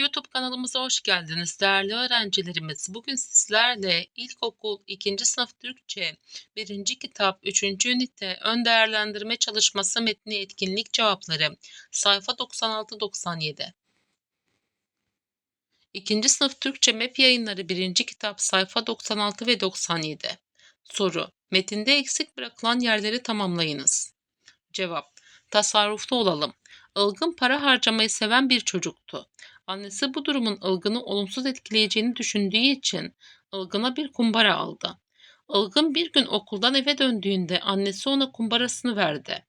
YouTube kanalımıza hoş geldiniz değerli öğrencilerimiz. Bugün sizlerle ilkokul 2. sınıf Türkçe 1. kitap 3. ünite ön değerlendirme çalışması metni etkinlik cevapları sayfa 96-97. 2. sınıf Türkçe MEP yayınları 1. kitap sayfa 96 ve 97. Soru Metinde eksik bırakılan yerleri tamamlayınız. Cevap Tasarruflu olalım. Ilgın para harcamayı seven bir çocuktu. Annesi bu durumun Ilgın'ı olumsuz etkileyeceğini düşündüğü için Ilgın'a bir kumbara aldı. Ilgın bir gün okuldan eve döndüğünde annesi ona kumbarasını verdi.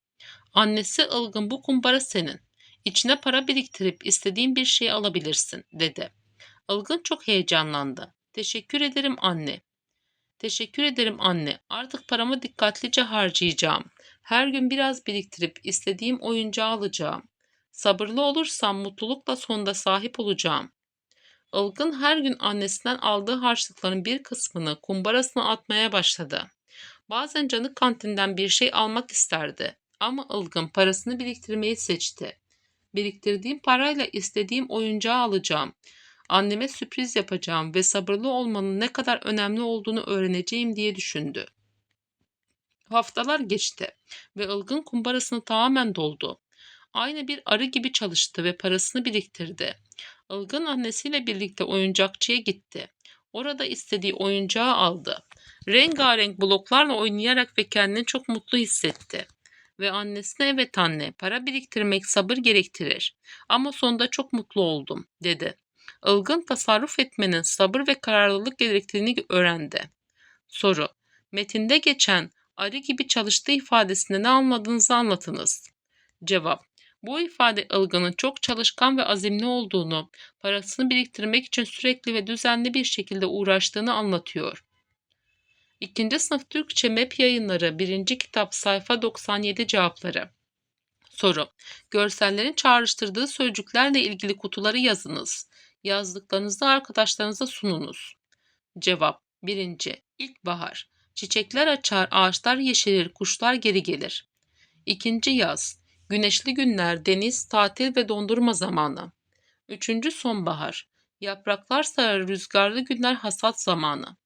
Annesi Ilgın bu kumbara senin. İçine para biriktirip istediğin bir şey alabilirsin dedi. Ilgın çok heyecanlandı. Teşekkür ederim anne. Teşekkür ederim anne. Artık paramı dikkatlice harcayacağım. Her gün biraz biriktirip istediğim oyuncağı alacağım. Sabırlı olursam mutlulukla sonunda sahip olacağım. Ilgın her gün annesinden aldığı harçlıkların bir kısmını kumbarasına atmaya başladı. Bazen canı kantinden bir şey almak isterdi ama Ilgın parasını biriktirmeyi seçti. Biriktirdiğim parayla istediğim oyuncağı alacağım. Anneme sürpriz yapacağım ve sabırlı olmanın ne kadar önemli olduğunu öğreneceğim diye düşündü. Haftalar geçti ve Ilgın kumbarasını tamamen doldu. Aynı bir arı gibi çalıştı ve parasını biriktirdi. Ilgın annesiyle birlikte oyuncakçıya gitti. Orada istediği oyuncağı aldı. Rengarenk bloklarla oynayarak ve kendini çok mutlu hissetti. Ve annesine evet anne para biriktirmek sabır gerektirir ama sonunda çok mutlu oldum dedi. Ilgın tasarruf etmenin sabır ve kararlılık gerektiğini öğrendi. Soru Metinde geçen arı gibi çalıştığı ifadesinde ne anladığınızı anlatınız. Cevap bu ifade Ilgın'ın çok çalışkan ve azimli olduğunu, parasını biriktirmek için sürekli ve düzenli bir şekilde uğraştığını anlatıyor. İkinci sınıf Türkçe MEP yayınları 1. kitap sayfa 97 cevapları. Soru. Görsellerin çağrıştırdığı sözcüklerle ilgili kutuları yazınız. Yazdıklarınızı arkadaşlarınıza sununuz. Cevap. 1. İlkbahar. Çiçekler açar, ağaçlar yeşerir, kuşlar geri gelir. İkinci yaz. Güneşli günler, deniz, tatil ve dondurma zamanı. Üçüncü sonbahar. Yapraklar sararır, rüzgarlı günler hasat zamanı.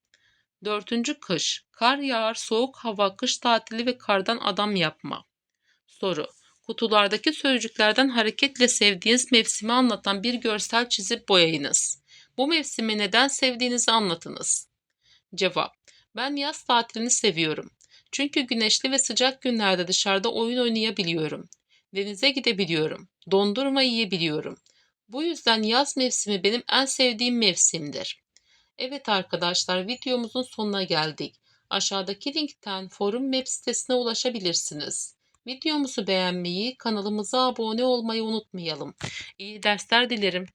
Dördüncü kış. Kar yağar, soğuk hava, kış tatili ve kardan adam yapma. Soru. Kutulardaki sözcüklerden hareketle sevdiğiniz mevsimi anlatan bir görsel çizip boyayınız. Bu mevsimi neden sevdiğinizi anlatınız. Cevap. Ben yaz tatilini seviyorum. Çünkü güneşli ve sıcak günlerde dışarıda oyun oynayabiliyorum. Denize gidebiliyorum. Dondurma yiyebiliyorum. Bu yüzden yaz mevsimi benim en sevdiğim mevsimdir. Evet arkadaşlar videomuzun sonuna geldik. Aşağıdaki linkten forum web sitesine ulaşabilirsiniz. Videomuzu beğenmeyi, kanalımıza abone olmayı unutmayalım. İyi dersler dilerim.